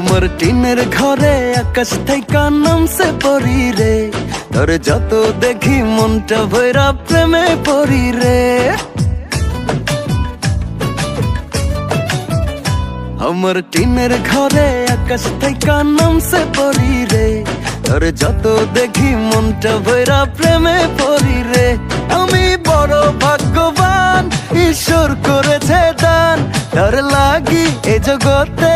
আমার টিনের ঘরে আকাশ থেকে নামছে পরি রে। তোর যত দেখি মনটা ভৈরা প্রেমে পড়ি রে। আমার টিনের ঘরে আকাশ থেকে নামছে পরি রে। তোর যত দেখি মনটা ভৈরা প্রেমে পড়ি রে। আমি বড় ভাগ্যবান, ঈশ্বর করেছে দান। তার লাগি এ জগতে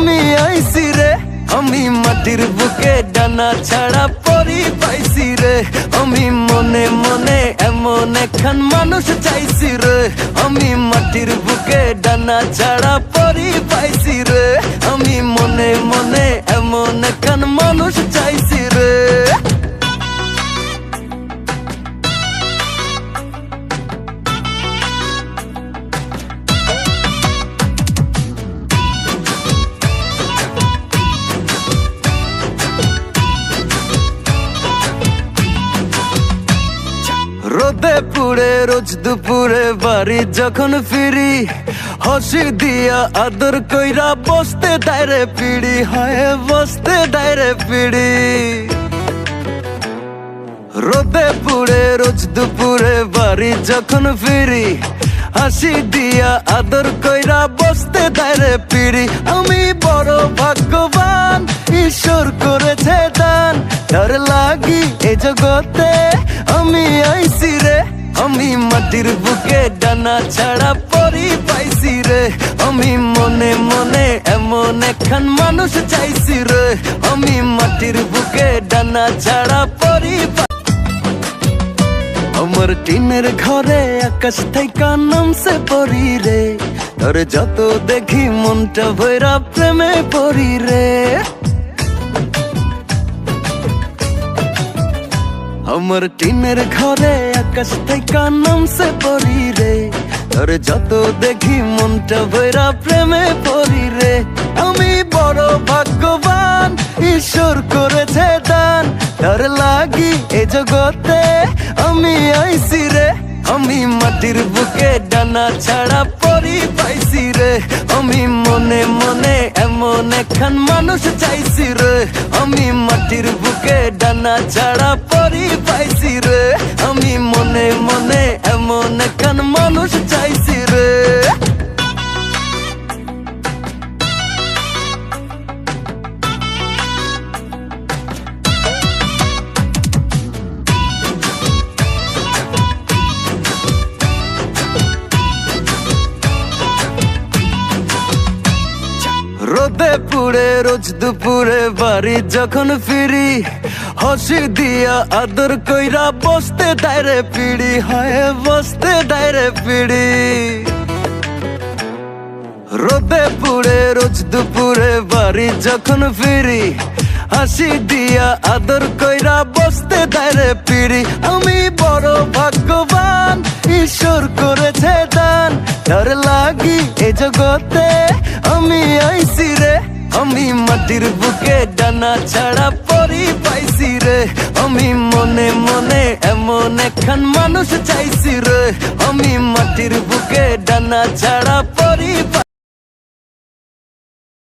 আমি আইসি রে। আমি মাটির বুকে ডানা ছাড়া পরি পাইছি রে। আমি মনে মনে এমন এখন মানুষ চাইছি রে। আমি মাটির বুকে ডানা ছাড়া পরি পাইছি রে। আমি মনে মনে এমন এখন মানুষ চাইছি রোদে পুড়ে, রোজ দুপুরে বাড়ি যখন ফিরি, হসি দিয়া আদর কইরা বসতে ডাইরে পিড়ি, হয় বসতে ডাইরে পিড়ি। রোদে পুড়ে, রোজ দুপুরে বাড়ি যখন ফিরি, হাসি দিয়া আদর কইরা বসতে দাঁড়ে পিড়ি। আমি বড় ভাগ্যবান, ঈশ্বর করেছে দান, তার লাগি এ জগতে মাটির বুকে ডানা ছাড়া পরি পাইছি রে আমি মনে মনে এমন একখান মানুষ চাইছি রে আমি মাটির বুকে ডানা ছাড়া পরি আমার টিনের ঘরে আকাশ থেকে নামছে পরি রে তোর যত দেখি মনটা ভৈরা প্রেমে পড়ি রে আমার টিনের ঘরে আকাশ থেকে নামছে পরি রে তোর যত দেখি মনটা ভৈরা প্রেমে পড়ি রে আমি বড় ভাগ্যবান ঈশ্বর করেছে দান তার লাগি এ জগতে আমি আইছি রে আমি মাটির বুকে ডানা ছাড়া পরি পাইছি রে আমি মনে মনে এমন একখান মানুষ চাইছি রে আমি মাটির বুকে ডানা ছাড়া পরি পাইছি রে। আমি মনে মনে এমন একখান রোদে পুড়ে রোজ দুপুরে বাড়ি যখন ফিরি, হসি দিয়া আদর কইরা বসতে ডাইরে পিড়ি, হয় বসতে ডাইরে পিড়ি। রোদে পুড়ে রোজ দুপুরে বাড়ি যখন ফিরি, হাসি দিয়া আদর কইরা বসতে দাঁড়ে পিড়ি। আমি বড় ভাগ্যবান, ঈশ্বর করেছে দান, তার লাগি এ জগতে আমি আইছি রে। আমি মাটির বুকে ডানা ছাড়া পরি পাইছি রে। আমি মনে মনে এমন একখান মানুষ চাইছি রে। আমি মাটির বুকে ডানা ছাড়া পরি